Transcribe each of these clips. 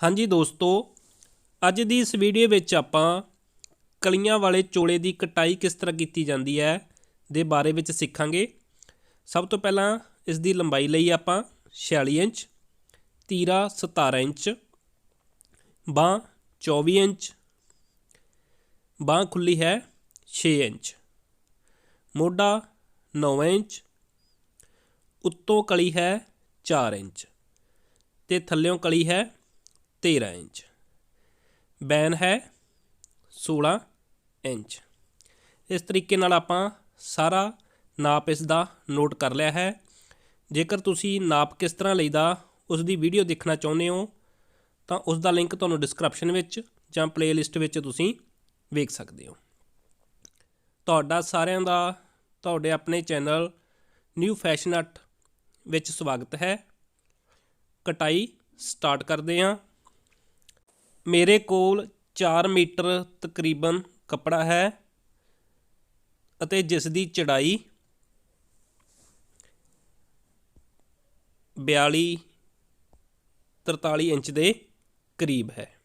ਹਾਂਜੀ ਦੋਸਤੋ, ਅੱਜ ਦੀ ਇਸ ਵੀਡੀਓ ਵਿੱਚ ਆਪਾਂ ਕਲੀਆਂ ਵਾਲੇ ਚੋਲੇ ਦੀ ਕਟਾਈ ਕਿਸ ਤਰ੍ਹਾਂ ਕੀਤੀ ਜਾਂਦੀ ਹੈ ਦੇ ਬਾਰੇ ਵਿੱਚ ਸਿੱਖਾਂਗੇ। ਸਭ ਤੋਂ ਪਹਿਲਾਂ ਇਸ ਦੀ ਲੰਬਾਈ ਲਈ ਆਪਾਂ 46 ਇੰਚ, ਤੀਰਾ 17 ਇੰਚ, ਬਾਂਹ 24 ਇੰਚ, ਬਾਂਹ ਖੁੱਲੀ ਹੈ 6 ਇੰਚ, ਮੋਢਾ 9 ਇੰਚ, ਉੱਤੋਂ ਕਲੀ ਹੈ 4 ਇੰਚ ਤੇ ਥੱਲਿਓਂ ਕਲੀ ਹੈ 13 ਇੰਚ। ਬੈਨ ਹੈ 16 ਇੰਚ। ਇਸ ਤਰੀਕੇ ਨਾਲ ਆਪਾਂ ਸਾਰਾ ਨਾਪ ਇਸ ਦਾ ਨੋਟ ਕਰ ਲਿਆ ਹੈ। ਜੇਕਰ ਤੁਸੀਂ ਨਾਪ ਕਿਸ ਤਰ੍ਹਾਂ ਲਈਦਾ, ਉਸ ਦੀ ਵੀਡੀਓ ਦੇਖਣਾ ਚਾਹੁੰਦੇ ਹੋ, ਤਾਂ ਉਸ ਦਾ ਲਿੰਕ ਤੁਹਾਨੂੰ ਡਿਸਕ੍ਰਿਪਸ਼ਨ ਵਿੱਚ ਜਾਂ ਪਲੇਲਿਸਟ ਵਿੱਚ ਤੁਸੀਂ ਵੇਖ ਸਕਦੇ ਹੋ। ਤੁਹਾਡਾ ਸਾਰਿਆਂ ਦਾ, ਤੁਹਾਡੇ ਆਪਣੇ ਚੈਨਲ ਨਿਊ ਫੈਸ਼ਨ ਅਟ ਵਿੱਚ ਸਵਾਗਤ ਹੈ। ਕਟਾਈ ਸਟਾਰਟ ਕਰਦੇ ਹਾਂ। ਮੇਰੇ ਕੋਲ 4 ਮੀਟਰ ਤਕਰੀਬਨ ਕੱਪੜਾ ਹੈ ਅਤੇ ਜਿਸ ਦੀ ਚੜਾਈ 42 43 ਇੰਚ ਦੇ ਕਰੀਬ ਹੈ।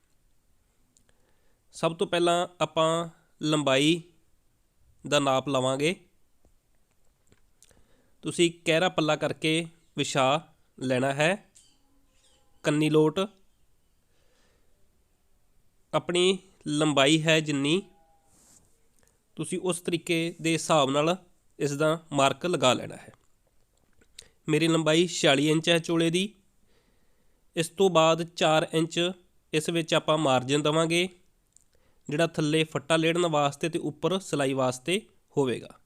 ਸਭ ਤੋਂ ਪਹਿਲਾਂ ਆਪਾਂ ਲੰਬਾਈ ਦਾ ਨਾਪ ਲਵਾਂਗੇ। ਤੁਸੀਂ ਕਹਿਰਾ ਪੱਲਾ ਕਰਕੇ ਵਿਛਾ ਲੈਣਾ ਹੈ? ਕੰਨੀ ਲੋਟ ਆਪਣੀ ਲੰਬਾਈ ਹੈ ਜਿੰਨੀ ਤੁਸੀਂ ਉਸ ਤਰੀਕੇ ਦੇ ਹਿਸਾਬ ਨਾਲ ਇਸ ਦਾ ਮਾਰਕ ਲਗਾ ਲੈਣਾ ਹੈ। ਮੇਰੀ ਲੰਬਾਈ 46 ਇੰਚ ਹੈ ਚੋਲੇ ਦੀ। ਇਸ ਤੋਂ ਬਾਅਦ 4 ਇੰਚ ਇਸ ਵਿੱਚ ਆਪਾਂ ਮਾਰਜਨ ਦਵਾਂਗੇ, ਜਿਹੜਾ ਥੱਲੇ ਫੱਟਾ ਲੇੜਨ ਵਾਸਤੇ ਤੇ ਉੱਪਰ ਸਿਲਾਈ ਵਾਸਤੇ ਹੋਵੇਗਾ।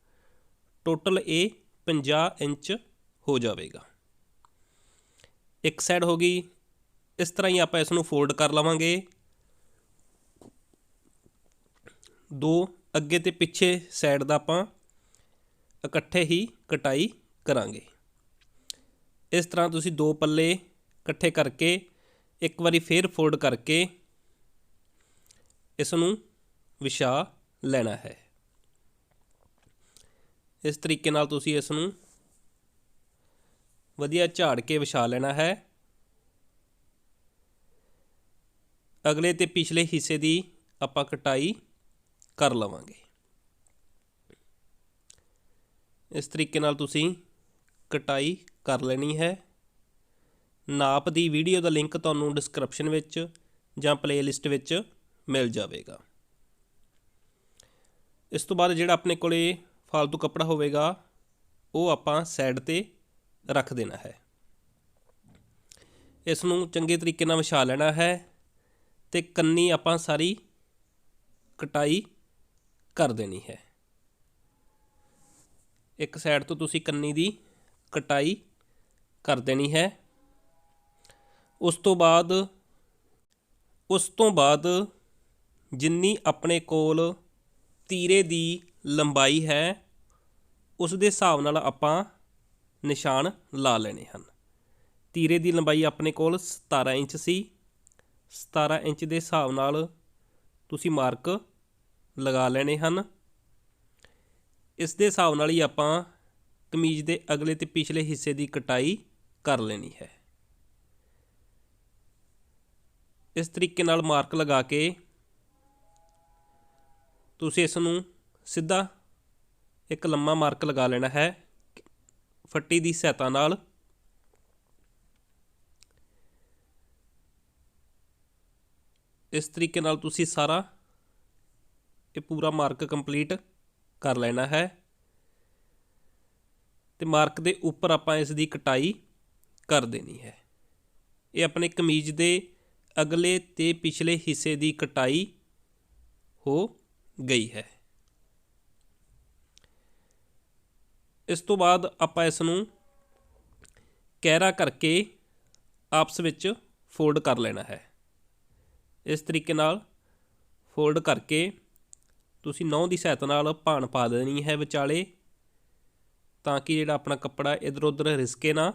ਟੋਟਲ ਇਹ 50 ਇੰਚ ਹੋ ਜਾਵੇਗਾ। ਇੱਕ ਸਾਈਡ ਹੋ ਗਈ। ਇਸ ਤਰ੍ਹਾਂ ਹੀ ਆਪਾਂ ਇਸ ਨੂੰ ਫੋਲਡ ਕਰ ਲਵਾਂਗੇ। ਦੋ ਅੱਗੇ ਤੇ ਪਿੱਛੇ ਸਾਈਡ ਦਾ ਆਪਾਂ ਇਕੱਠੇ ਹੀ ਕਟਾਈ ਕਰਾਂਗੇ। ਇਸ ਤਰ੍ਹਾਂ ਤੁਸੀਂ ਦੋ ਪੱਲੇ ਇਕੱਠੇ ਕਰਕੇ ਇੱਕ ਵਾਰੀ ਫੇਰ ਫੋਲਡ ਕਰਕੇ ਇਸ ਨੂੰ ਵਿਛਾ ਲੈਣਾ ਹੈ। ਇਸ ਤਰੀਕੇ ਨਾਲ ਤੁਸੀਂ ਇਸ ਨੂੰ ਵਧੀਆ ਝਾੜ ਕੇ ਵਿਛਾ ਲੈਣਾ ਹੈ। ਅਗਲੇ ਤੇ ਪਿਛਲੇ ਹਿੱਸੇ ਦੀ ਆਪਾਂ ਕਟਾਈ ਕਰ ਲਵਾਂਗੇ। ਇਸ ਤਰੀਕੇ ਨਾਲ ਤੁਸੀਂ ਕਟਾਈ ਕਰ ਲੈਣੀ ਹੈ। ਨਾਪ ਦੀ ਵੀਡੀਓ ਦਾ ਲਿੰਕ ਤੁਹਾਨੂੰ ਡਿਸਕ੍ਰਿਪਸ਼ਨ ਵਿੱਚ ਜਾਂ ਪਲੇਲਿਸਟ ਵਿੱਚ ਮਿਲ ਜਾਵੇਗਾ। ਇਸ ਤੋਂ ਬਾਅਦ ਜਿਹੜਾ ਆਪਣੇ ਕੋਲੇ ਫालतू ਕੱਪੜਾ ਹੋਵੇਗਾ, ਉਹ ਆਪਾਂ ਸਾਈਡ ਤੇ ਰੱਖ ਦੇਣਾ ਹੈ। ਇਸ ਨੂੰ ਚੰਗੇ ਤਰੀਕੇ ਨਾਲ ਵਿਛਾ ਲੈਣਾ ਹੈ ਤੇ ਕੰਨੀ ਆਪਾਂ ਸਾਰੀ ਕਟਾਈ ਕਰ ਦੇਣੀ ਹੈ। ਇੱਕ ਸਾਈਡ ਤੋਂ ਤੁਸੀਂ ਕੰਨੀ ਦੀ ਕਟਾਈ ਕਰ ਦੇਣੀ ਹੈ। ਉਸ ਤੋਂ ਬਾਅਦ, ਉਸ ਤੋਂ ਬਾਅਦ ਜਿੰਨੀ ਆਪਣੇ ਕੋਲ ਤੀਰੇ ਦੀ ਲੰਬਾਈ ਹੈ, ਉਸ ਦੇ ਹਿਸਾਬ ਨਾਲ ਆਪਾਂ ਨਿਸ਼ਾਨ ਲਾ ਲੈਣੇ ਹਨ। ਤੀਰੇ ਦੀ ਲੰਬਾਈ ਆਪਣੇ ਕੋਲ 17 ਇੰਚ ਸੀ। 17 ਇੰਚ ਦੇ ਹਿਸਾਬ ਨਾਲ ਤੁਸੀਂ ਮਾਰਕ ਲਗਾ ਲੈਣੇ ਹਨ। ਇਸ ਦੇ ਹਿਸਾਬ ਨਾਲ ਹੀ ਆਪਾਂ ਕਮੀਜ਼ ਦੇ ਅਗਲੇ ਤੇ ਪਿਛਲੇ ਹਿੱਸੇ ਦੀ ਕਟਾਈ ਕਰ ਲੈਣੀ ਹੈ। ਇਸ ਤਰੀਕੇ ਨਾਲ ਮਾਰਕ ਲਗਾ ਕੇ ਤੁਸੀਂ ਇਸ ਨੂੰ ਸਿੱਧਾ ਇੱਕ ਲੰਮਾ ਮਾਰਕ ਲਗਾ ਲੈਣਾ ਹੈ ਫੱਟੀ ਦੀ ਸਹਾਇਤਾ ਨਾਲ। ਇਸ ਤਰੀਕੇ ਨਾਲ ਤੁਸੀਂ ਸਾਰਾ ਇਹ ਪੂਰਾ ਮਾਰਕ ਕੰਪਲੀਟ ਕਰ ਲੈਣਾ ਹੈ। ਤੇ ਮਾਰਕ ਦੇ ਉੱਪਰ ਆਪਾਂ ਇਸ ਦੀ ਕਟਾਈ ਕਰ ਦੇਣੀ ਹੈ। ਇਹ ਆਪਣੇ ਕਮੀਜ਼ ਦੇ ਅਗਲੇ ਤੇ ਪਿਛਲੇ ਹਿੱਸੇ ਦੀ ਕਟਾਈ ਹੋ ਗਈ ਹੈ। ਇਸ ਤੋਂ ਬਾਅਦ ਆਪਾਂ ਇਸ ਨੂੰ ਕਹਿਰਾ ਕਰਕੇ ਆਪਸ ਵਿੱਚ ਫੋਲਡ ਕਰ ਲੈਣਾ ਹੈ। ਇਸ ਤਰੀਕੇ ਨਾਲ ਫੋਲਡ ਕਰਕੇ ਤੁਸੀਂ ਨੌ ਦੀ ਸਹਾਇਤਾ ਨਾਲ ਭਾਣ ਪਾ ਦੇਣੀ ਹੈ ਵਿਚਾਲੇ, ਤਾਂ ਕਿ ਜਿਹੜਾ ਆਪਣਾ ਕੱਪੜਾ ਇਧਰ ਉਧਰ ਰਿਸਕੇ ਨਾ।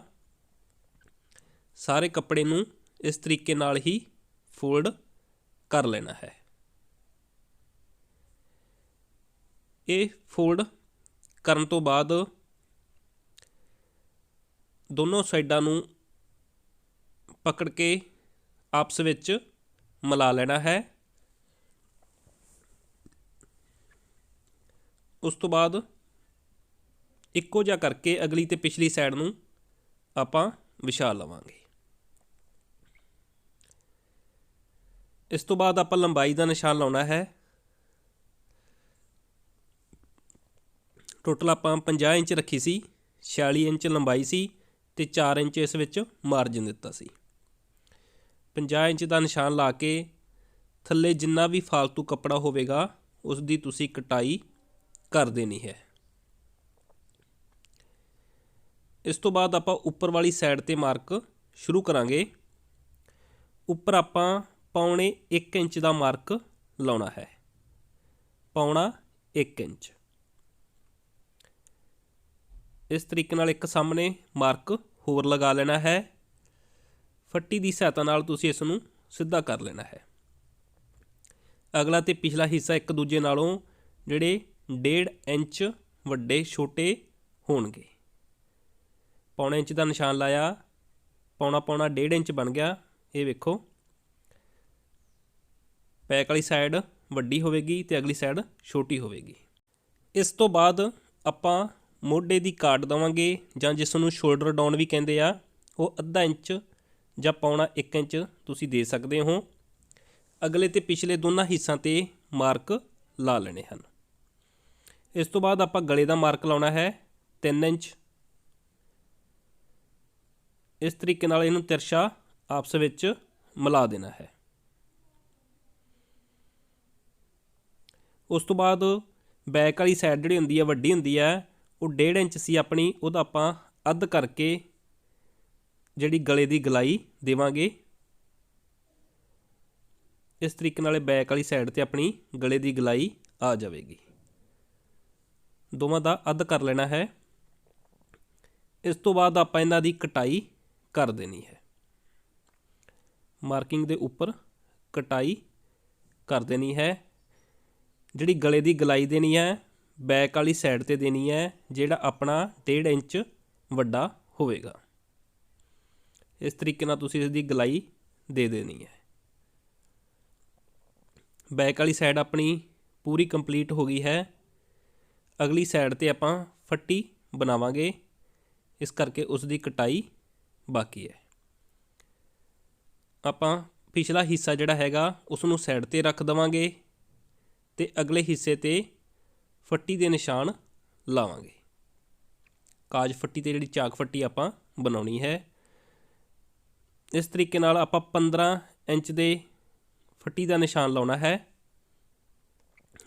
ਸਾਰੇ ਕੱਪੜੇ ਨੂੰ ਇਸ ਤਰੀਕੇ ਨਾਲ ਹੀ ਫੋਲਡ ਕਰ ਲੈਣਾ ਹੈ। ਇਹ ਫੋਲਡ ਕਰਨ ਤੋਂ ਬਾਅਦ ਦੋਨੋਂ ਸਾਈਡਾਂ ਨੂੰ ਪਕੜ ਕੇ ਆਪਸ ਵਿੱਚ ਮਿਲਾ ਲੈਣਾ ਹੈ। ਉਸ ਤੋਂ ਬਾਅਦ ਇੱਕੋ ਜਿਹਾ ਕਰਕੇ ਅਗਲੀ ਤੇ ਪਿਛਲੀ ਸਾਈਡ ਨੂੰ ਆਪਾਂ ਵਿਛਾ ਲਵਾਂਗੇ। ਇਸ ਤੋਂ ਬਾਅਦ ਆਪਾਂ ਲੰਬਾਈ ਦਾ ਨਿਸ਼ਾਨ ਲਾਉਣਾ ਹੈ। ਟੋਟਲ ਆਪਾਂ 50 ਇੰਚ ਰੱਖੀ ਸੀ 46 ਇੰਚ ਲੰਬਾਈ ਸੀ ਤੇ 4 ਇੰਚ ਇਸ ਵਿੱਚ ਮਾਰਜਨ ਦਿੱਤਾ ਸੀ। 50 ਇੰਚ ਦਾ ਨਿਸ਼ਾਨ ਲਾ ਕੇ ਥੱਲੇ ਜਿੰਨਾ ਵੀ ਫालतू ਕੱਪੜਾ ਹੋਵੇਗਾ ਉਸ ਦੀ ਤੁਸੀਂ ਕਟਾਈ ਕਰ ਦੇਣੀ ਹੈ। ਇਸ ਤੋਂ ਬਾਅਦ ਆਪਾਂ ਉੱਪਰ ਵਾਲੀ ਸਾਈਡ ਤੇ ਮਾਰਕ ਸ਼ੁਰੂ ਕਰਾਂਗੇ। ਉੱਪਰ ਆਪਾਂ ਪੌਣੇ 1 ਇੰਚ ਦਾ ਮਾਰਕ ਲਾਉਣਾ ਹੈ। ਪੌਣਾ 1 ਇੰਚ। ਇਸ ਤਰੀਕੇ ਨਾਲ ਇੱਕ ਸਾਹਮਣੇ ਮਾਰਕ ਹੋਰ ਲਗਾ ਲੈਣਾ ਹੈ। ਫੱਟੀ ਦੀ ਸਹਾਇਤਾ ਨਾਲ ਤੁਸੀਂ ਇਸ ਨੂੰ ਸਿੱਧਾ ਕਰ ਲੈਣਾ ਹੈ। ਅਗਲਾ ਤੇ ਪਿਛਲਾ ਹਿੱਸਾ ਇੱਕ ਦੂਜੇ ਨਾਲੋਂ ਜਿਹੜੇ 1.5 ਇੰਚ ਵੱਡੇ ਛੋਟੇ ਹੋਣਗੇ। ਪੌਣੇ ਇੰਚ ਦਾ ਨਿਸ਼ਾਨ ਲਾਇਆ, ਪੌਣਾ ਪੌਣਾ 1.5 ਇੰਚ ਬਣ ਗਿਆ। ਇਹ ਵੇਖੋ। ਪੈਕ ਵਾਲੀ ਸਾਈਡ ਵੱਡੀ ਹੋਵੇਗੀ ਤੇ ਅਗਲੀ ਸਾਈਡ ਛੋਟੀ ਹੋਵੇਗੀ। ਇਸ ਤੋਂ ਬਾਅਦ ਆਪਾਂ ਮੋਢੇ ਦੀ ਕਾਟ ਦਵਾਂਗੇ ਜਾਂ ਜਿਸ ਨੂੰ ਸ਼ੋਲਡਰ ਡਾਊਨ ਵੀ ਕਹਿੰਦੇ ਆ, ਉਹ ਅੱਧਾ ਇੰਚ ਜਾਂ ਪੌਣਾ 1 ਇੰਚ ਤੁਸੀਂ ਦੇ ਸਕਦੇ ਹੋ। ਅਗਲੇ ਤੇ ਪਿਛਲੇ ਦੋਨਾਂ ਹਿੱਸਾਂ ਤੇ ਮਾਰਕ ਲਾ ਲੈਣੇ ਹਨ। ਇਸ ਤੋਂ ਬਾਅਦ ਆਪਾਂ ਗਲੇ ਦਾ ਮਾਰਕ ਲਾਉਣਾ ਹੈ 3 ਇੰਚ। ਇਸ ਤਰੀਕੇ ਨਾਲ ਇਹਨੂੰ ਤਿਰਛਾ ਆਪਸ ਵਿੱਚ ਮਿਲਾ ਦੇਣਾ ਹੈ। ਉਸ ਤੋਂ ਬਾਅਦ ਬੈਕ ਵਾਲੀ ਸਾਈਡ ਜਿਹੜੀ ਹੁੰਦੀ ਹੈ, ਵੱਡੀ ਹੁੰਦੀ ਹੈ, ਉਹ 1.5 ਇੰਚ ਸੀ ਆਪਣੀ, ਉਹਦਾ ਆਪਾਂ ਅੱਧ ਕਰਕੇ ਜਿਹੜੀ ਗਲੇ ਦੀ ਗਲਾਈ ਦੇਵਾਂਗੇ। ਇਸ ਤਰੀਕੇ ਨਾਲ ਬੈਕ ਵਾਲੀ ਸਾਈਡ ਤੇ ਆਪਣੀ ਗਲੇ ਦੀ ਗਲਾਈ ਆ ਜਾਵੇਗੀ। ਦੋਵਾਂ ਦਾ ਅੱਧ ਕਰ ਲੈਣਾ ਹੈ। ਇਸ ਤੋਂ ਬਾਅਦ ਆਪਾਂ ਇਹਨਾਂ ਦੀ ਕਟਾਈ ਕਰ ਦੇਣੀ ਹੈ। ਮਾਰਕਿੰਗ ਦੇ ਉੱਪਰ ਕਟਾਈ ਕਰ ਦੇਣੀ ਹੈ। ਜਿਹੜੀ ਗਲੇ ਦੀ ਗਲਾਈ ਦੇਣੀ ਹੈ, ਬੈਕ ਵਾਲੀ ਸਾਈਡ ਤੇ ਦੇਣੀ ਹੈ, ਜਿਹੜਾ ਆਪਣਾ 1.5 ਇੰਚ ਵੱਡਾ ਹੋਵੇਗਾ। ਇਸ ਤਰੀਕੇ ਨਾਲ ਤੁਸੀਂ ਇਸ ਦੀ ਗਲਾਈ ਦੇ ਦੇਣੀ ਹੈ। ਬੈਕ ਵਾਲੀ ਸਾਈਡ ਆਪਣੀ ਪੂਰੀ ਕੰਪਲੀਟ ਹੋ ਗਈ ਹੈ। ਅਗਲੀ ਸਾਈਡ ਤੇ ਆਪਾਂ ਫੱਟੀ ਬਣਾਵਾਂਗੇ। ਇਸ ਕਰਕੇ ਉਸ ਦੀ ਕਟਾਈ ਬਾਕੀ ਹੈ। ਆਪਾਂ ਪਿਛਲਾ ਹਿੱਸਾ ਜਿਹੜਾ ਹੈਗਾ ਉਸ ਨੂੰ ਸਾਈਡ ਤੇ ਰੱਖ ਦਵਾਂਗੇ ਤੇ ਅਗਲੇ ਹਿੱਸੇ ਤੇ ਫੱਟੀ ਦੇ ਨਿਸ਼ਾਨ ਲਾਵਾਂਗੇ। ਕਾਜ ਫੱਟੀ ਤੇ ਜਿਹੜੀ ਚਾਕ ਫੱਟੀ ਆਪਾਂ ਬਣਾਉਣੀ ਹੈ। ਇਸ ਤਰੀਕੇ ਨਾਲ ਆਪਾਂ 15 ਇੰਚ ਦੇ ਫੱਟੀ ਦਾ ਨਿਸ਼ਾਨ ਲਾਉਣਾ ਹੈ।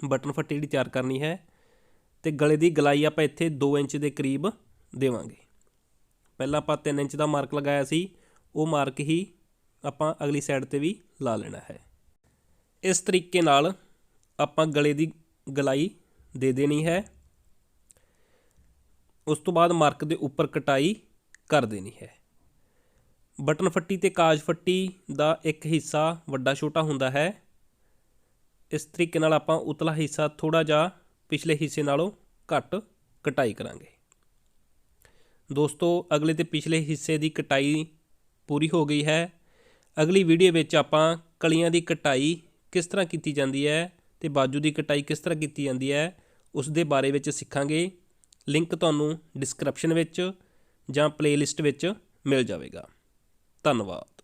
ਬਟਨ ਫੱਟੀ ਜਿਹੜੀ ਤਿਆਰ ਕਰਨੀ ਹੈ। ਤੇ ਗਲੇ ਦੀ ਗਲਾਈ ਆਪਾਂ ਇੱਥੇ 2 ਇੰਚ ਦੇ ਕਰੀਬ ਦੇਵਾਂਗੇ। ਪਹਿਲਾਂ ਆਪਾਂ 3 ਇੰਚ ਦਾ ਮਾਰਕ ਲਗਾਇਆ ਸੀ, ਉਹ ਮਾਰਕ ਹੀ ਆਪਾਂ ਅਗਲੀ ਸਾਈਡ ਤੇ ਵੀ ਲਾ ਲੈਣਾ ਹੈ। ਇਸ ਤਰੀਕੇ ਨਾਲ ਆਪਾਂ ਗਲੇ ਦੀ ਗਲਾਈ ਦੇ ਦੇਣੀ ਹੈ। ਉਸ ਤੋਂ ਬਾਅਦ ਮਾਰਕ ਦੇ ਉੱਪਰ ਕਟਾਈ ਕਰ ਦੇਣੀ ਹੈ। ਬਟਨ ਫੱਟੀ ਤੇ ਕਾਜ ਫੱਟੀ ਦਾ ਇੱਕ ਹਿੱਸਾ ਵੱਡਾ ਛੋਟਾ ਹੁੰਦਾ ਹੈ। ਇਸ ਤਰੀਕੇ ਨਾਲ ਆਪਾਂ ਉਤਲਾ ਹਿੱਸਾ ਥੋੜਾ ਜਿਹਾ ਪਿਛਲੇ ਹਿੱਸੇ ਨਾਲੋਂ ਘੱਟ ਕਟਾਈ ਕਰਾਂਗੇ। ਦੋਸਤੋ, ਅਗਲੇ ਤੇ ਪਿਛਲੇ ਹਿੱਸੇ ਦੀ ਕਟਾਈ ਪੂਰੀ ਹੋ ਗਈ ਹੈ। ਅਗਲੀ ਵੀਡੀਓ ਵਿੱਚ ਆਪਾਂ ਕਲੀਆਂ ਦੀ ਕਟਾਈ ਕਿਸ ਤਰ੍ਹਾਂ ਕੀਤੀ ਜਾਂਦੀ ਹੈ ਤੇ ਬਾਜੂ ਦੀ ਕਟਾਈ ਕਿਸ ਤਰ੍ਹਾਂ ਕੀਤੀ ਜਾਂਦੀ ਹੈ, ਉਸ ਦੇ ਬਾਰੇ ਵਿੱਚ ਸਿੱਖਾਂਗੇ। ਲਿੰਕ ਤੁਹਾਨੂੰ ਡਿਸਕ੍ਰਿਪਸ਼ਨ ਵਿੱਚ ਜਾਂ ਪਲੇਲਿਸਟ ਵਿੱਚ ਮਿਲ ਜਾਵੇਗਾ। ਧੰਨਵਾਦ।